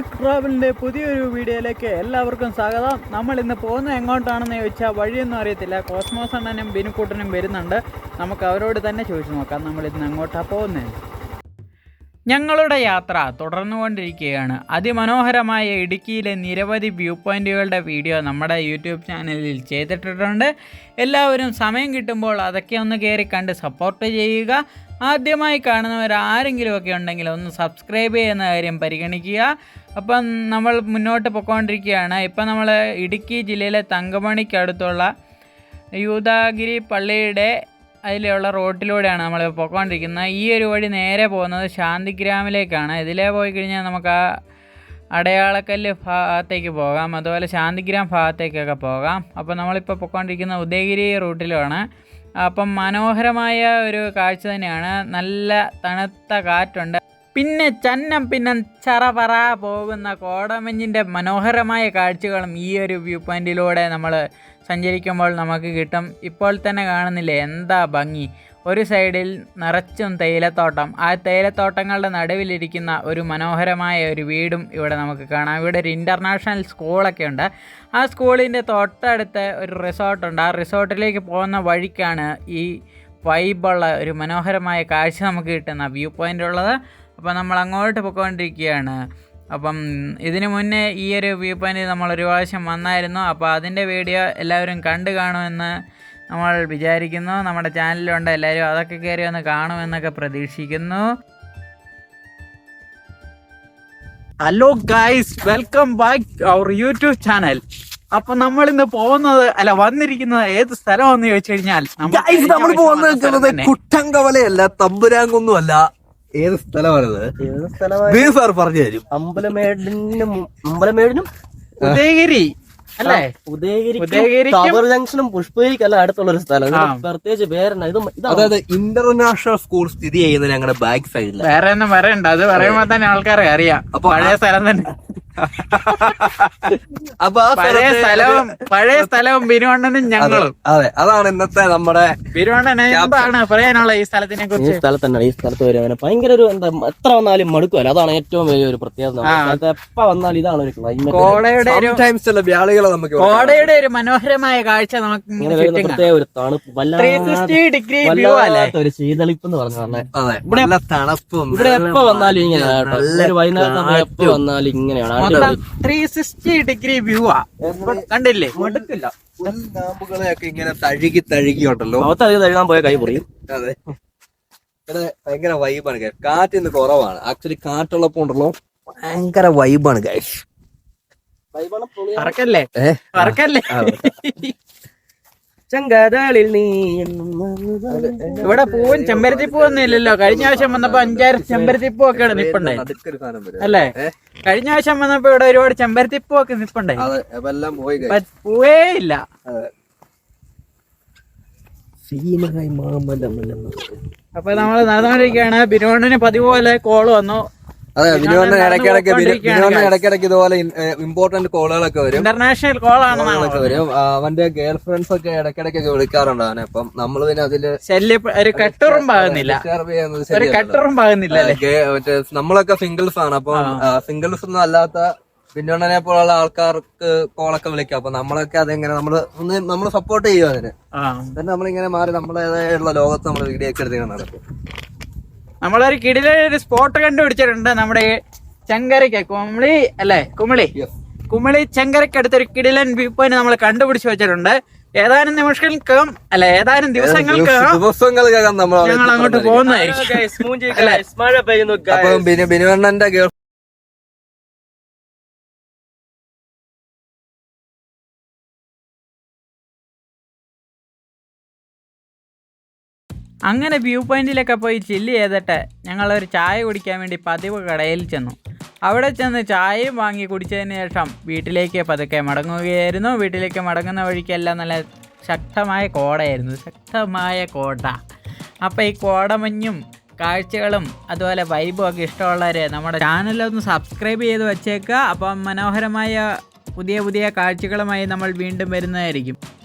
ട്രാവലിന്റെ പുതിയൊരു വീഡിയോയിലേക്ക് എല്ലാവർക്കും സ്വാഗതം. നമ്മൾ ഇന്ന് പോകുന്നത് എങ്ങോട്ടാണെന്ന് ചോദിച്ചാൽ വഴിയൊന്നും അറിയത്തില്ല. കോസ്മോസ് അണ്ണനും ബിനുക്കൂട്ടനും വരുന്നുണ്ട്. നമുക്ക് അവരോട് തന്നെ ചോദിച്ചു നോക്കാം. നമ്മൾ ഇന്ന് എങ്ങോട്ടാണ് പോകുന്നത് ഞങ്ങളുടെ യാത്ര തുടർന്നുകൊണ്ടിരിക്കുകയാണ്. അതിമനോഹരമായ ഇടുക്കിയിലെ നിരവധി വ്യൂ പോയിന്റുകളുടെ വീഡിയോ നമ്മുടെ യൂട്യൂബ് ചാനലിൽ ചെയ്തിട്ടിട്ടുണ്ട്. എല്ലാവരും സമയം കിട്ടുമ്പോൾ അതൊക്കെ ഒന്ന് കയറി കണ്ട് സപ്പോർട്ട് ചെയ്യുക. ആദ്യമായി കാണുന്നവർ ആരെങ്കിലുമൊക്കെ ഉണ്ടെങ്കിൽ ഒന്ന് സബ്സ്ക്രൈബ് ചെയ്യുന്ന കാര്യം പരിഗണിക്കുക. അപ്പം നമ്മൾ മുന്നോട്ട് പൊയ്ക്കൊണ്ടിരിക്കുകയാണ് ഇപ്പം നമ്മൾ ഇടുക്കി ജില്ലയിലെ തങ്കമണിക്കടുത്തുള്ള യൂദാഗിരി പള്ളിയുടെ അതിലുള്ള റോട്ടിലൂടെയാണ് നമ്മൾ പോയിക്കൊണ്ടിരിക്കുന്നത് ഈ ഒരു വഴി നേരെ പോകുന്നത് ശാന്തിഗ്രാമിലേക്കാണ്. ഇതിലേ പോയി കഴിഞ്ഞാൽ നമുക്ക് ആ അടയാളക്കല്ല് ഭാഗത്തേക്ക് പോകാം. അതുപോലെ ശാന്തിഗ്രാം ഭാഗത്തേക്കൊക്കെ പോകാം. അപ്പോൾ നമ്മളിപ്പോൾ പോയിക്കൊണ്ടിരിക്കുന്ന ഉദയഗിരി റൂട്ടിലുമാണ് അപ്പം മനോഹരമായ ഒരു കാഴ്ച തന്നെയാണ്. നല്ല തണുത്ത കാറ്റുണ്ട്. പിന്നെ ചന്നം പിന്നെ ചറപറ പോകുന്ന കോടമഞ്ഞിന്റെ മനോഹരമായ കാഴ്ചകളും ഈ ഒരു വ്യൂ പോയിന്റിലൂടെ നമ്മൾ സഞ്ചരിക്കുമ്പോൾ നമുക്ക് കിട്ടും. ഇപ്പോൾ തന്നെ കാണുന്നില്ലേ? എന്താ ഭംഗി. ഒരു സൈഡിൽ നിറച്ചും തേയിലത്തോട്ടം. ആ തേയിലത്തോട്ടങ്ങളുടെ നടുവിലിരിക്കുന്ന ഒരു മനോഹരമായ ഒരു വീടും ഇവിടെ നമുക്ക് കാണാം. ഇവിടെ ഒരു ഇന്റർനാഷണൽ സ്കൂളൊക്കെ ഉണ്ട്. ആ സ്കൂളിന്റെ തൊട്ടടുത്ത് ഒരു റിസോർട്ടുണ്ട് ആ റിസോർട്ടിലേക്ക് പോകുന്ന വഴിക്കാണ് ഈ വൈബുള്ള ഒരു മനോഹരമായ കാഴ്ച നമുക്ക് കിട്ടുന്ന വ്യൂ പോയിന്റ് ഉള്ളത്. അപ്പോൾ നമ്മൾ അങ്ങോട്ട് പോയിക്കൊണ്ടിരിക്കുകയാണ് അപ്പം ഇതിനു മുന്നേ ഈ ഒരു വ്യൂ പോയിന്റ് നമ്മൾ ഒരു പ്രാവശ്യം വന്നായിരുന്നു. അപ്പോൾ അതിന്റെ വീഡിയോ എല്ലാവരും കണ്ടു കാണുമെന്ന് നമ്മൾ വിചാരിക്കുന്നു. നമ്മുടെ ചാനലിലുണ്ട് എല്ലാവരും അതൊക്കെ കയറി ഒന്ന് കാണുമെന്നൊക്കെ പ്രതീക്ഷിക്കുന്നു. Hello guys welcome back our YouTube channel അപ്പൊ നമ്മൾ ഇന്ന് പോകുന്നത് അല്ല വന്നിരിക്കുന്നത് ഏത് സ്ഥലമാണെന്ന് ചോദിച്ചു കഴിഞ്ഞാൽ നമ്മൾ പോകുന്നത് തമ്പുരാങ്കൊന്നും അല്ല ഏത് സ്ഥലമാണത്? ഏത് സ്ഥലമായി സാർ പറഞ്ഞു തരും. അമ്പലമേടിനും അമ്പലമേടിനും ഉദയഗിരി അല്ലേ? ഉദയഗിരി ഉദയഗിരിക്കും ടവർ ജംഗ്ഷനും പുഷ്പഗിരിക്കല്ല അടുത്തുള്ള ഒരു സ്ഥലം. ഇതിന്. പ്രത്യേകിച്ച് പേരെന്നാ ഇത് ഇതാണ് അതായത് ഇന്റർനാഷണൽ സ്കൂൾ സ്ഥിതി ചെയ്യുന്നത് ഞങ്ങളുടെ ബാക്ക് സൈഡിൽ വേറെ ഒന്നും പറയണ്ട അത് പറയുമ്പോ തന്നെ ആൾക്കാരെ അറിയാം. അപ്പൊ പഴയ സ്ഥലം തന്നെ. അപ്പൊ പഴയ സ്ഥലവും പഴയ സ്ഥലവും ബിരുവണ്ണനും ഞങ്ങളും. അതെ അതാണ് ഇന്നത്തെ നമ്മുടെ ബിരുവണ്ണന് എന്താണ് പറയാനുള്ള ഈ സ്ഥലത്തിനെ ഈ കുറിച്ച്? സ്ഥലത്ത് തന്നെ ഈ സ്ഥലത്ത് വരും ഭയങ്കര ഒരു എന്താ എത്ര വന്നാലും മടുക്കുമല്ലോ അതാണ് ഏറ്റവും വലിയ ഒരു പ്രത്യേകത എപ്പ വന്നാലും ഇതാണ് ഒരു ക്ലൈമറ്റ് കോടയുടെ ഒരു ടൈംസ് ചില വ്യാളികളെ നമുക്ക് ഇവിടെ കോടയുടെ ഒരു മനോഹരമായ കാഴ്ച നമുക്ക് പ്രത്യേക ഒരു തണുപ്പ് വല്ലാത്ത ഡിഗ്രി ഒരു ശീതളിപ്പ് എന്ന് പറഞ്ഞു. ഇവിടെ അതെ നല്ല തണുപ്പും ഇവിടെ എപ്പ വന്നാലും ഇങ്ങനെ നല്ല ഒരു വൈകുന്നേരം എപ്പ വന്നാലും ഇങ്ങനെയാണ്. മൊത്തം. ത്രീ സിക്സ്റ്റി ഡിഗ്രി വ്യൂ ആ. കണ്ടില്ലേ? മടുക്കില്ല. നാമ്പുകളെയൊക്കെ ഇങ്ങനെ തഴുകി തഴുകി ഉണ്ടല്ലോ. മൊത്തം അധികം തഴുകാൻ പോയ കൈ പൊറിയും അതെ. ഇവിടെ ഭയങ്കര വൈബാണ് ഗൈസ് കാറ്റ് ഇന്ന് കുറവാണ്. ആക്ച്വലി കാറ്റുള്ളപ്പോ ഉണ്ടല്ലോ ഭയങ്കര വൈബാണ് ഗൈസ് പറക്കല്ലേ പറക്കല്ലേ ചെങ്കതളിൽ നീ ഇവിടെ പൂവും ചെമ്പരത്തി പൂവൊന്നും ഇല്ലല്ലോ. കഴിഞ്ഞ ആവശ്യം വന്നപ്പോ അഞ്ചാറ് ചെമ്പരത്തി പൂവൊക്കെ ആണ് നിപ്പുണ്ടായി. വരും അല്ലേ കഴിഞ്ഞ ആവശ്യം വന്നപ്പോ ഇവിടെ ഒരുപാട് ചെമ്പരത്തി പൂവൊക്കെ നിപ്പുണ്ടായി. guys. പൂവേ ഇല്ല. അപ്പൊ നമ്മൾ നടന്നുകൊണ്ടിരിക്കുകയാണ്. ബിനോണിന് പതിവ് പോലെ കോൾ വന്നു. അതെ നടന്നു ഇടയ്ക്കിടയ്ക്ക് guys. ഇടയ്ക്കിടയ്ക്ക് ഇതുപോലെ ഇമ്പോർട്ടന്റ് കോളുകളൊക്കെ വരും. ഇന്റർനാഷണൽ കോൾ ആണെന്നാണ് വരും. അവന്റെ ഗേൾ ഫ്രണ്ട്സ് ഒക്കെ ഇടയ്ക്കിടയ്ക്കൊക്കെ വിളിക്കാറുണ്ട് അവനെ. അപ്പം നമ്മൾ പിന്നെ അതിൽ ഒരു കട്ടുറും പാകുന്നില്ല കട്ടറും പാകുന്നില്ല മറ്റേ നമ്മളൊക്കെ സിംഗിൾസ് ആണ്. അപ്പം സിംഗിൾസ് ഒന്നും അല്ലാത്ത ബിന്നുണ്ണനെ പോലുള്ള ആൾക്കാർക്ക് കോളൊക്കെ വിളിക്കാം. അപ്പൊ നമ്മളൊക്കെ അതെങ്ങനെ നമ്മൾ ഒന്ന് നമ്മൾ സപ്പോർട്ട് ചെയ്യും അതിന്. നമ്മളിങ്ങനെ മാറി നമ്മളേതായുള്ള ലോകത്ത് നമ്മൾ വീഡിയോ ഒക്കെ നടക്കും നമ്മളൊരു കിടിലൊരു സ്പോട്ട് കണ്ടുപിടിച്ചിട്ടുണ്ട് നമ്മുടെ ചെങ്കരയ്ക്ക്. കുമളി അല്ലേ? കുമളി? കുമളി ചെങ്കരയ്ക്ക് അടുത്തൊരു കിടിലൻ വ്യൂ പോയിന്റ് നമ്മൾ കണ്ടുപിടിച്ച് വെച്ചിട്ടുണ്ട്. ഏതാനും നിമിഷങ്ങൾക്കും അല്ല ഏതാനും ദിവസങ്ങൾ ദിവസങ്ങൾക്കകം നമ്മൾ ഞങ്ങൾ അങ്ങോട്ട്. പോകുന്നതായിരിക്കും. മഴ പെയ്യുന്നു ബിനുവണ്ണന്റെ അങ്ങനെ വ്യൂ പോയിന്റിലൊക്കെ പോയി ചില്ല് ചെയ്തിട്ട് ഞങ്ങളൊരു ചായ കുടിക്കാൻ വേണ്ടി പതിവ് കടയിൽ ചെന്നു. അവിടെ ചെന്ന് ചായയും വാങ്ങി കുടിച്ചതിന് ശേഷം വീട്ടിലേക്ക് പതുക്കെ മടങ്ങുകയായിരുന്നു. വീട്ടിലേക്ക് മടങ്ങുന്ന വഴിക്കെല്ലാം നല്ല ശക്തമായ കോടയായിരുന്നു. ശക്തമായ കോട. അപ്പോൾ ഈ കോടമഞ്ഞും കാഴ്ചകളും അതുപോലെ വൈബും ഒക്കെ ഇഷ്ടമുള്ളവർ നമ്മുടെ ചാനലൊന്ന് സബ്സ്ക്രൈബ് ചെയ്ത് വെച്ചേക്കുക. അപ്പം മനോഹരമായ പുതിയ പുതിയ കാഴ്ചകളുമായി നമ്മൾ വീണ്ടും വരുന്നതായിരിക്കും.